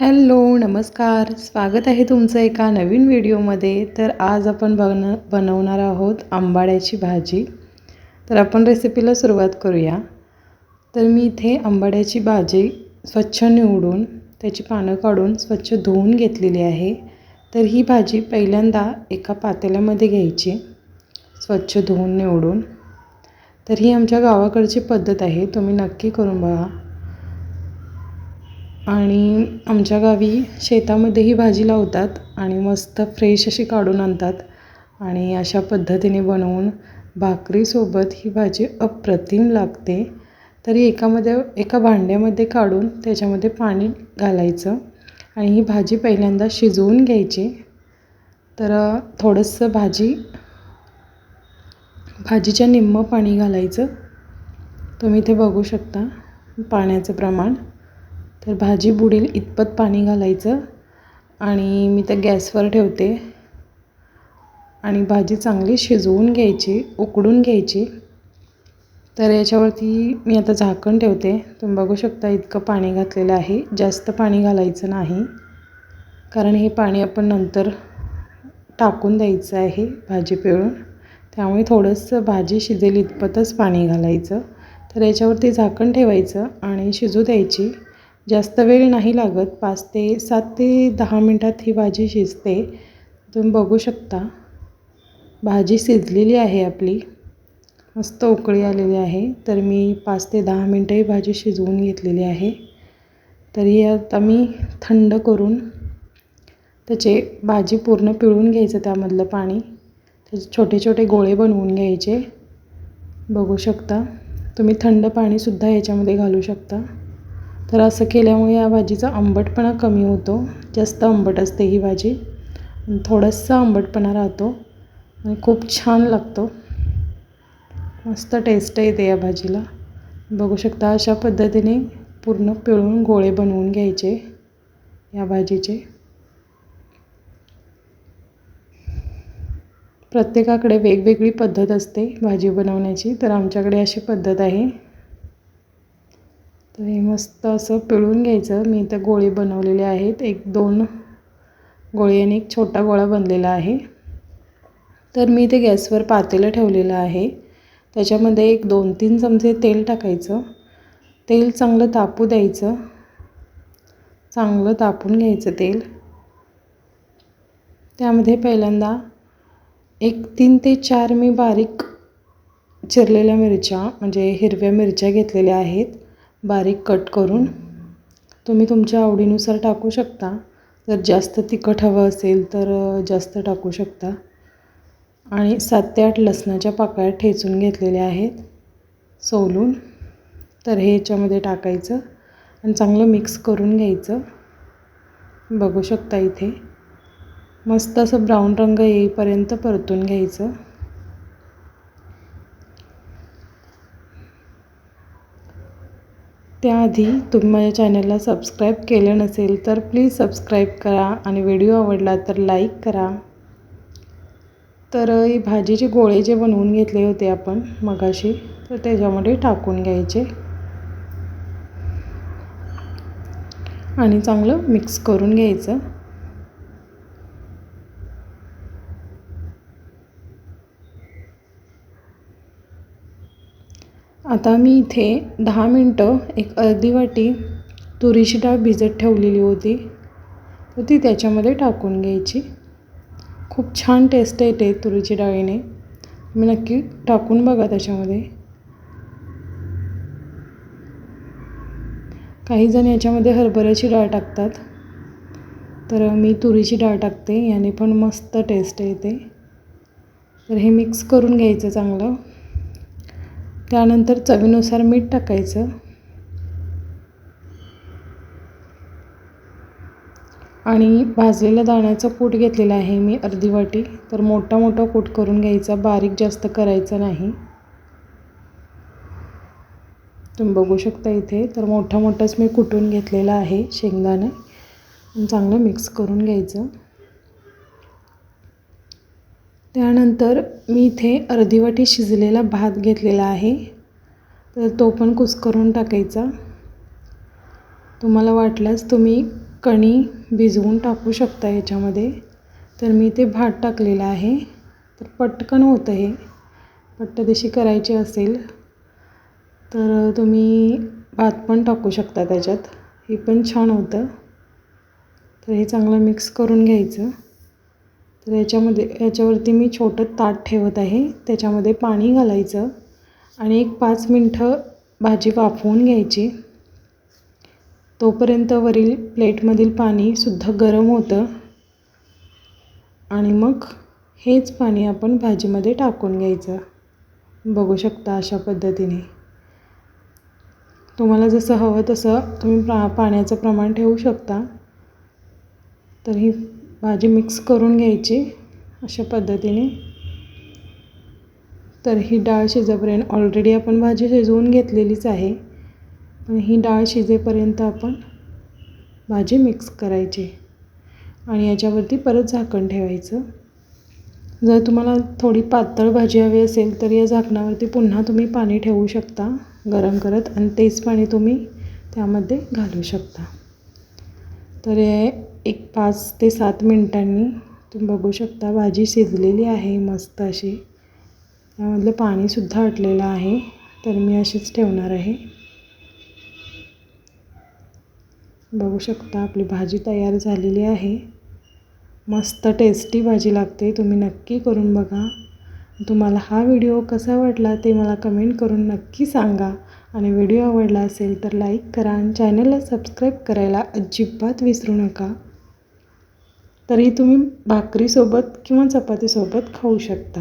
Hello नमस्कार. स्वागत आहे तुमचं एका नवीन व्हिडिओमध्ये. तर आज आपण बन बनवणार आहोत आंबाड्याची भाजी. तर आपण रेसिपीला सुरुवात करूया. तर मी इथे आंबाड्याची भाजी स्वच्छ निवडून त्याची पानं काढून स्वच्छ धुवून घेतलेली आहे. तर ही भाजी पहिल्यांदा एका पातेल्यामध्ये घ्यायची. स्वच्छ धुवून निवडून. तर ही आमच्या गावाकडची पद्धत आहे. तुम्ही नक्की करून बघा. आणि आमच्या गावी शेतामध्ये ही भाजी लावतात आणि मस्त फ्रेश अशी काढून आणतात. आणि अशा पद्धतीने बनवून भाकरीसोबत ही भाजी अप्रतिम लागते. तरी एकामध्ये एका भांड्यामध्ये काढून त्याच्यामध्ये पाणी घालायचं आणि ही भाजी पहिल्यांदा शिजवून घ्यायची. तर थोडंसं भाजी भाजीच्या निम्मं पाणी घालायचं. तुम्ही इथे बघू शकता पाण्याचं प्रमाण. तर भाजी बुडेल इतपत पाणी घालायचं आणि मी तर गॅसवर ठेवते. आणि भाजी चांगली शिजवून घ्यायची उकडून घ्यायची. तर याच्यावरती मी आता झाकण ठेवते. तुम्ही बघू शकता इतकं पाणी घातलेलं आहे. जास्त पाणी घालायचं नाही. कारण हे पाणी आपण नंतर टाकून द्यायचं आहे भाजी पिळून. त्यामुळे थोडंसं भाजी शिजेल इतपतच पाणी घालायचं. तर याच्यावरती झाकण ठेवायचं आणि शिजू द्यायची. जास्त वेळ नाही लागत. पाच ते सात ते दहा मिनटात ही भाजी शिजते. तुम्ही बघू शकता. भाजी शिजलेली आहे आपली. मस्त उकळी आलेली आहे. तर मी पाच ते दहा मिनटं ही भाजी शिजवून घेतलेली आहे. तर ही आता मी थंड करून त्याचे भाजी पूर्ण पिळून घ्यायचं त्यामधलं पाणी. त्याचे छोटे छोटे गोळे बनवून घ्यायचे. बघू शकता. तुम्ही थंड पाणीसुद्धा याच्यामध्ये घालू शकता. तर असं केल्यामुळे या भाजीचा आंबटपणा कमी होतो. जास्त आंबट असते ही भाजी. थोडंसं आंबटपणा राहतो. आणि खूप छान लागतो. मस्त टेस्ट येते या भाजीला. बघू शकता अशा पद्धतीने पूर्ण पिळून गोळे बनवून घ्यायचे या भाजीचे. प्रत्येकाकडे वेगवेगळी पद्धत असते भाजी बनवण्याची तर आमच्याकडे अशी पद्धत आहे. तर हे मस्त असं पिळून घ्यायचं. मी इथं गोळी बनवलेले आहेत. एक दोन गोळी आणि एक छोटा गोळा बनलेला आहे. तर मी इथे गॅसवर पातेलं ठेवलेलं आहे. त्याच्यामध्ये एक दोन तीन चमचे तेल टाकायचं. तेल चांगलं तापू द्यायचं. चांगलं तापून घ्यायचं तेल. त्यामध्ये पहिल्यांदा एक तीन ते चार मी बारीक चिरलेल्या मिरच्या म्हणजे हिरव्या मिरच्या घेतलेल्या आहेत. बारीक कट करून तुम्ही तुमच्या आवडीनुसार टाकू शकता. जर जास्त तिखट हवं असेल तर जास्त टाकू शकता. आणि सात ते आठ लसणाच्या पाकळ्या ठेचून घेतलेल्या आहेत. सोलून. तर हे याच्यामध्ये टाकायचं आणि चांगलं मिक्स करून घ्यायचं. बघू शकता इथे. मस्त असं ब्राऊन रंग येईपर्यंत परतून घ्यायचं. त्याआधी तुम्ही माझ्या चॅनलला सबस्क्राईब केलं नसेल तर प्लीज सबस्क्राईब करा आणि व्हिडिओ आवडला तर लाईक करा. तर ही भाजीचे गोळे जे बनवून घेतले होते आपण मगाशी तर त्याच्यामध्ये टाकून घ्यायचे. आणि चांगलं मिक्स करून घ्यायचं. आता मी इथे दहा मिनटं एक अर्धी वाटी तुरीची डाळ भिजत ठेवलेली होती. तर ती त्याच्यामध्ये टाकून घ्यायची. खूप छान टेस्ट येते तुरीची डाळीने. मी नक्की टाकून बघा त्याच्यामध्ये. काही जण याच्यामध्ये हरभऱ्याची डाळ टाकतात. तर मी तुरीची डाळ टाकते. याने पण मस्त टेस्ट येते. तर हे मिक्स करून घ्यायचं चांगलं. त्यानंतर चवीनुसार मीठ टाकायचं. आणि भाजलेल्या दाण्याचं कूट घेतलेलं आहे मी अर्धी वाटी. तर मोठा मोठा कूट करून घ्यायचा बारीक जास्त करायचं नाही. तुम्ही बघू शकता इथे तर मोठा मोठाच मी कुटून घेतलेला आहे शेंगदाणे. चांगलं मिक्स करून घ्यायचं. त्यानंतर मी इथे अर्धी वाटी शिजलेला भात घेतलेला आहे. तर तो पण कुस्करून टाकायचा. तुम्हाला वाटल्यास तुम्ही कणी भिजवून टाकू शकता याच्यामध्ये. तर मी ते भात टाकलेला आहे. तर पटकन होतं हे. पट्टदेशी करायची असेल तर तुम्ही भात पण टाकू शकता त्याच्यात. हे पण छान होतं. तर हे चांगलं मिक्स करून घ्यायचं. तर याच्यामध्ये याच्यावरती मी छोटं ताट ठेवत आहे. त्याच्यामध्ये पाणी घालायचं आणि एक पाच मिनटं भाजी वाफवून घ्यायची. तोपर्यंत वरील प्लेटमधील पाणीसुद्धा गरम होतं. आणि मग हेच पाणी आपण भाजीमध्ये टाकून घ्यायचं. बघू शकता अशा पद्धतीने. तुम्हाला जसं हवं तसं तुम्ही प्रा पाण्याचं प्रमाण ठेवू शकता. तर ही भाजी मिक्स करून घ्यायची अशा पद्धतीने. तर ही डाळ शिजेपर्यंत ऑलरेडी आपण भाजी शिजवून घेतलेलीच आहे. पण ही डाळ शिजेपर्यंत आपण भाजी मिक्स करायची आणि याच्यावरती परत झाकण ठेवायचं. जर तुम्हाला थोडी पातळ भाजी हवी असेल तर या झाकणावरती पुन्हा तुम्ही पाणी ठेवू शकता गरम करत आणि तेच पाणी तुम्ही त्यामध्ये घालू शकता. तर एक पाच ते सात मिनटांनी तुम्ही बघू शकता. भाजी शिजलेली आहे मस्त अशी. त्यामधलं पाणीसुद्धा आटलेलं आहे. तर मी अशीच ठेवणार आहे. बघू शकता आपली भाजी तयार झालेली आहे. मस्त टेस्टी भाजी लागते. तुम्ही नक्की करून बघा. तुम्हाला हा व्हिडिओ कसा वाटला ते मला कमेंट करून नक्की सांगा. आणि व्हिडिओ आवडला असेल तर लाईक करा आणि चॅनलला सबस्क्राईब करायला अजिबात विसरू नका. तरी तुम्ही भाकरीसोबत किंवा चपातीसोबत खाऊ शकता.